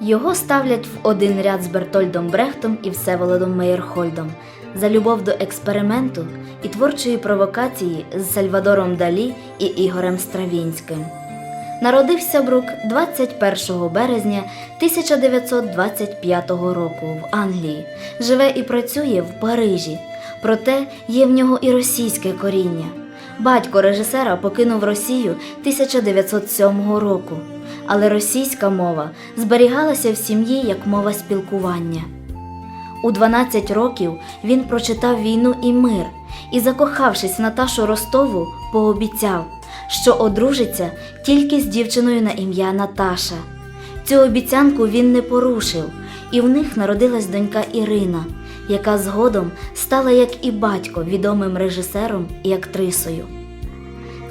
Його ставлять в один ряд з Бертольдом Брехтом і Всеволодом Мейерхольдом за любов до експерименту і творчої провокації з Сальвадором Далі і Ігорем Стравінським. Народився Брук 21 березня 1925 року в Англії. Живе і працює в Парижі. Проте є в нього і російське коріння. Батько режисера покинув Росію 1907 року, але російська мова зберігалася в сім'ї як мова спілкування. У 12 років він прочитав війну і мир і, закохавшись Наташу Ростову, пообіцяв, що одружиться тільки з дівчиною на ім'я Наташа. Цю обіцянку він не порушив, і в них народилась донька Ірина, яка згодом стала, як і батько, відомим режисером і актрисою.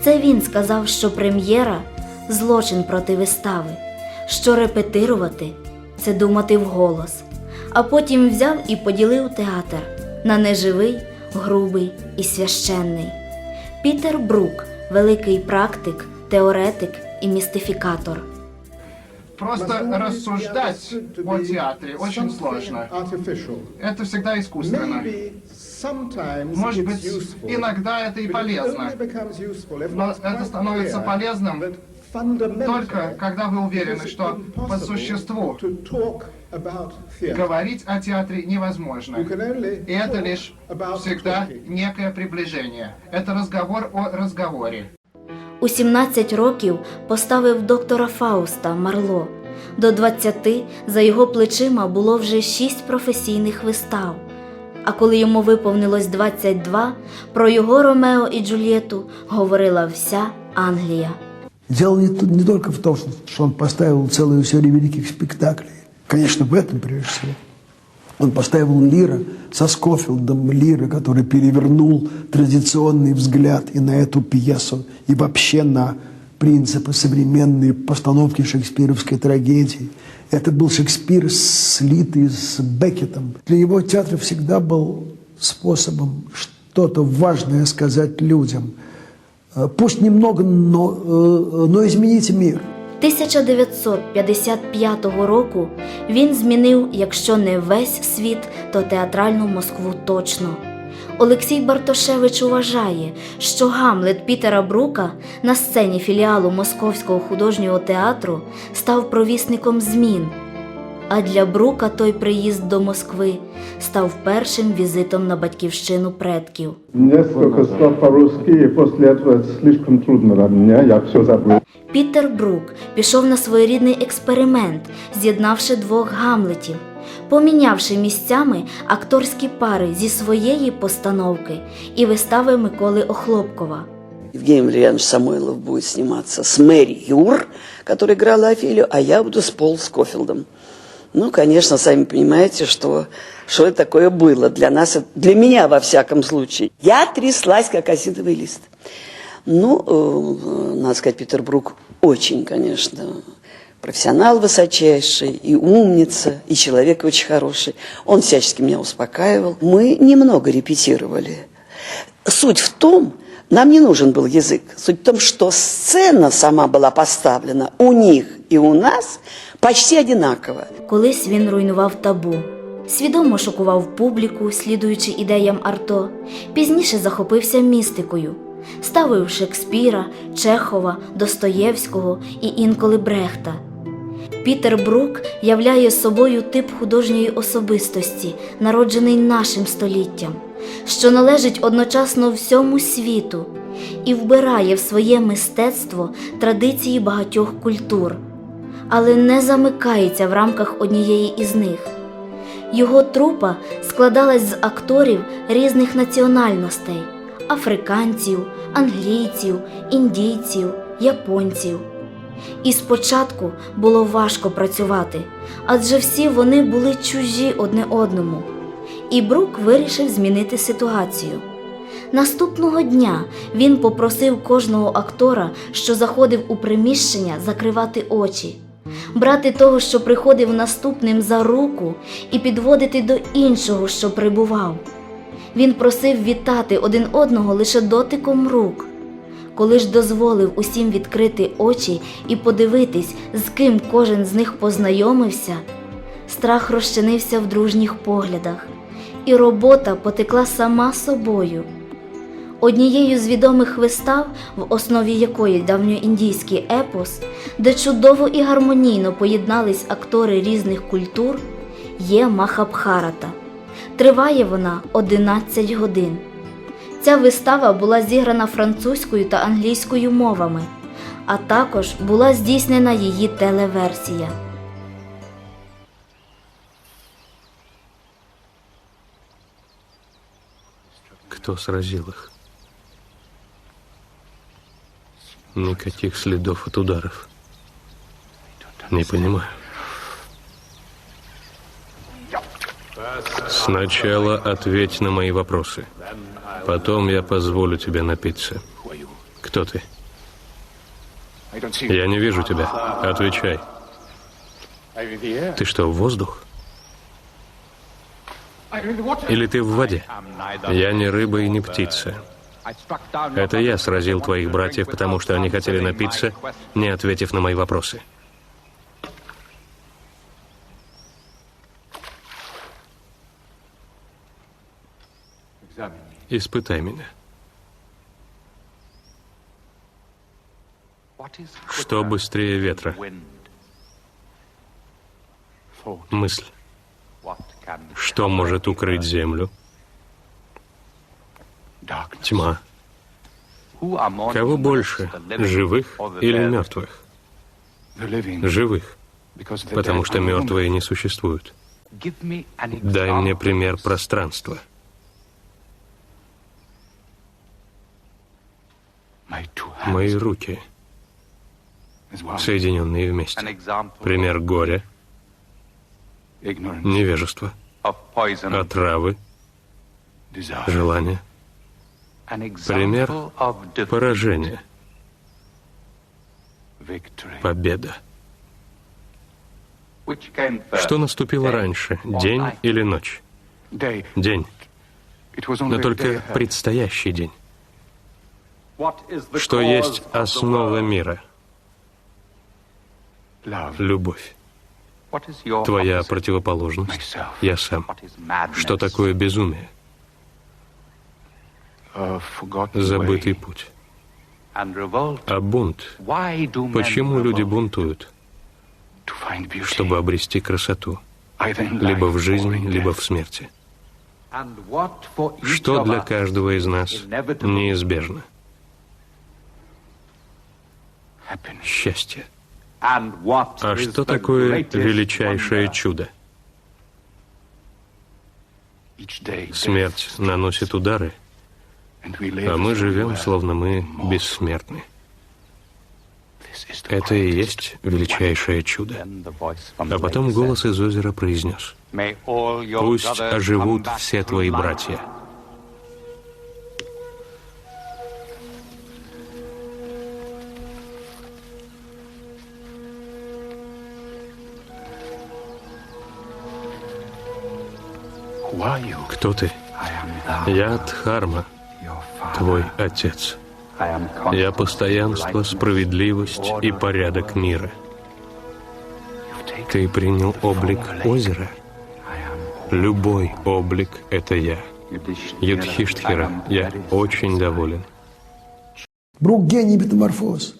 Це він сказав, що прем'єра злочин проти вистави, що репетирувати це думати вголос, а потім взяв і поділив театр на неживий, грубий і священний. Пітер Брук великий практик, теоретик і містифікатор. Просто рассуждать о театре очень сложно. Это всегда искусственно. Может быть, иногда это и полезно. Но это становится полезным только когда вы уверены, что по существу говорить о театре невозможно. И это лишь всегда некое приближение. Это разговор о разговоре. У 17 років поставив доктора Фауста Марло. До 20 за його плечима було вже 6 професійних вистав. А коли йому виповнилось 22, про його Ромео і Джульєту говорила вся Англія. Дело не, не только в том, что, что он поставил целую серию великих спектаклей. Конечно, в этом прежде всего. Он поставил Лира со Скофилдом Лира, который перевернул традиционный взгляд и на эту пьесу, и вообще на принципы современной постановки шекспировской трагедии. Это был Шекспир, слитый с Беккетом. Для него театр всегда был способом что-то важное сказать людям. Э, Пусть немного, но, э, но измените мир. 1955 року він змінив, якщо не весь світ, то театральну Москву точно. Олексій Бартошевич вважає, що Гамлет Пітера Брука на сцені філіалу Московського художнього театру став провісником змін. А для Брука той приїзд до Москви став першим візитом на батьківщину предків. Несколько слов по-русски, и после этого это слишком трудно для меня, я все забыл. Пітер Брук пішов на своєрідний експеримент, з'єднавши двох гамлетів, помінявши місцями акторські пари зі своєї постановки і вистави Миколи Охлопкова. Евгений Валерьянович Самойлов будет сниматься с Мэри Юр, которая играла Офелию, а я буду с Пол Скофилдом. Ну, конечно, сами понимаете, что, что это такое было для нас, для меня во всяком случае. Я тряслась, как осиновый лист. Ну, э, надо сказать, Петербург очень, конечно, профессионал высочайший, и умница, и человек очень хороший. Он всячески меня успокаивал. Мы немного репетировали. Суть в том, нам не нужен был язык. Суть в том, что сцена сама была поставлена у них и у нас почти одинаково. Колись він руйнував табу, свідомо шокував публіку, слідуючи ідеям Арто. Пізніше захопився містикою, ставив Шекспіра, Чехова, Достоєвського і інколи Брехта. Пітер Брук являє собою тип художньої особистості, народжений нашим століттям, що належить одночасно всьому світу і вбирає в своє мистецтво традиції багатьох культур, але не замикається в рамках однієї із них. Його трупа складалась з акторів різних національностей африканців, англійців, індійців, японців. І спочатку було важко працювати, адже всі вони були чужі одне одному. І Брук вирішив змінити ситуацію. Наступного дня він попросив кожного актора, що заходив у приміщення, закривати очі, брати того, що приходив наступним за руку, і підводити до іншого, що прибував. Він просив вітати один одного лише дотиком рук. Коли ж дозволив усім відкрити очі і подивитись, з ким кожен з них познайомився, страх розчинився в дружніх поглядах, і робота потекла сама собою. Однією з відомих вистав, в основі якої давньоіндійський епос, де чудово і гармонійно поєднались актори різних культур, є Махабхарата. Триває вона 11 годин. Ця вистава була зіграна французькою та англійською мовами, а також була здійснена її телеверсія. Кто сразил их? Никаких следов от ударов. Не понимаю. Сначала ответь на мои вопросы. Потом я позволю тебе напиться. Кто ты? Я не вижу тебя. Отвечай. Ты что, воздух? Или ты в воде? Я не рыба и не птица. Это я сразил твоих братьев, потому что они хотели напиться, не ответив на мои вопросы. Испытай меня. Что быстрее ветра? Мысль. Что может укрыть землю? Тьма. Кого больше, живых или мертвых? Живых, потому что мертвые не существуют. Дай мне пример пространства. Мои руки, соединенные вместе. Пример горя, невежества, отравы, желания. Пример поражения, победа. Что наступило раньше, день или ночь? День, но только предстоящий день. Что есть основа мира? Любовь. Твоя противоположность. Я сам. Что такое безумие? Забытый путь. А бунт? Почему люди бунтуют? Чтобы обрести красоту. Либо в жизни, либо в смерти. Что для каждого из нас неизбежно? Счастье. А что такое величайшее чудо? Смерть наносит удары, а мы живем, словно мы бессмертны. Это и есть величайшее чудо. А потом голос из озера произнес, «Пусть оживут все твои братья». Кто ты? Я Дхарма, твой отец. Я постоянство, справедливость и порядок мира. Ты принял облик озера. Любой облик — это я. Юдхиштхира, я очень доволен. Брук гений метаморфоз.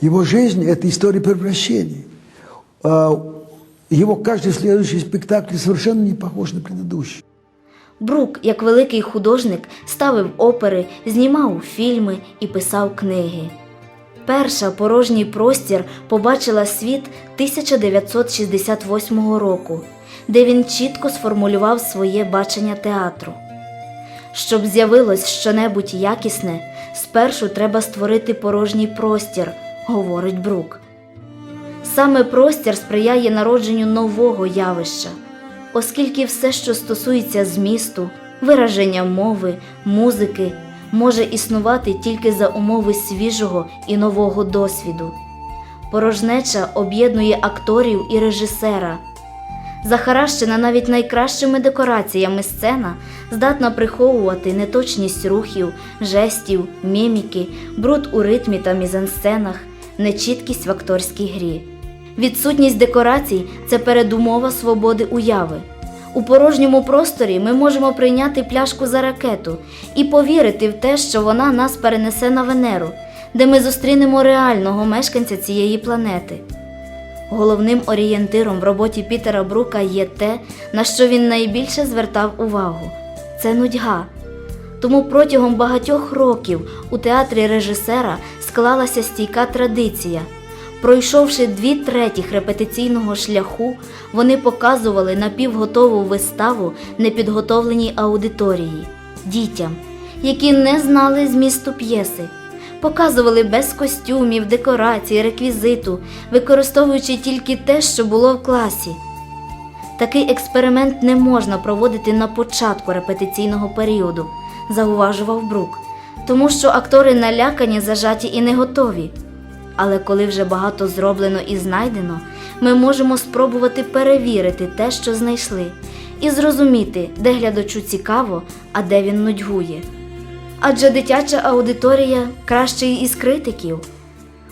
Его жизнь – это история превращений. А, Его каждый следующий спектакль совершенно не похож на предыдущий. Брук, як великий художник, ставив опери, знімав фільми і писав книги. Перша порожній простір побачила світ 1968 року, де він чітко сформулював своє бачення театру. Щоб з'явилось щонебудь якісне, спершу треба створити порожній простір, говорить Брук. Саме простір сприяє народженню нового явища, оскільки все, що стосується змісту, вираження мови, музики, може існувати тільки за умови свіжого і нового досвіду. Порожнеча об'єднує акторів і режисера. Захаращена навіть найкращими декораціями сцена здатна приховувати неточність рухів, жестів, міміки, бруд у ритмі та мізансценах, нечіткість в акторській грі. Відсутність декорацій це передумова свободи уяви. У порожньому просторі ми можемо прийняти пляшку за ракету і повірити в те, що вона нас перенесе на Венеру, де ми зустрінемо реального мешканця цієї планети. Головним орієнтиром в роботі Пітера Брука є те, на що він найбільше звертав увагу це нудьга. Тому протягом багатьох років у театрі режисера склалася стійка традиція. Пройшовши дві третіх репетиційного шляху, вони показували напівготову виставу непідготовленій аудиторії, дітям, які не знали змісту п'єси, показували без костюмів, декорацій, реквізиту, використовуючи тільки те, що було в класі. Такий експеримент не можна проводити на початку репетиційного періоду, зауважував Брук, тому що актори налякані, зажаті і не готові. Але коли вже багато зроблено і знайдено, ми можемо спробувати перевірити те, що знайшли, і зрозуміти, де глядачу цікаво, а де він нудьгує. Адже дитяча аудиторія кращий із критиків.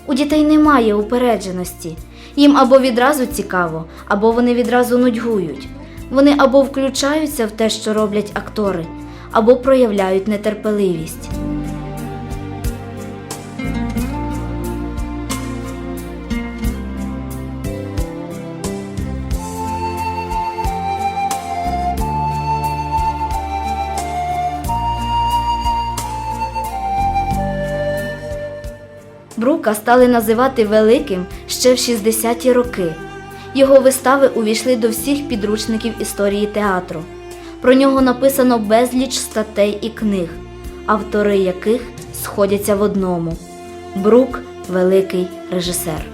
У дітей немає упередженості. Їм або відразу цікаво, або вони відразу нудьгують. Вони або включаються в те, що роблять актори, або проявляють нетерпеливість. Брука стали називати великим ще в 60-ті роки. Його вистави увійшли до всіх підручників історії театру. Про нього написано безліч статей і книг, автори яких сходяться в одному: Брук великий режисер.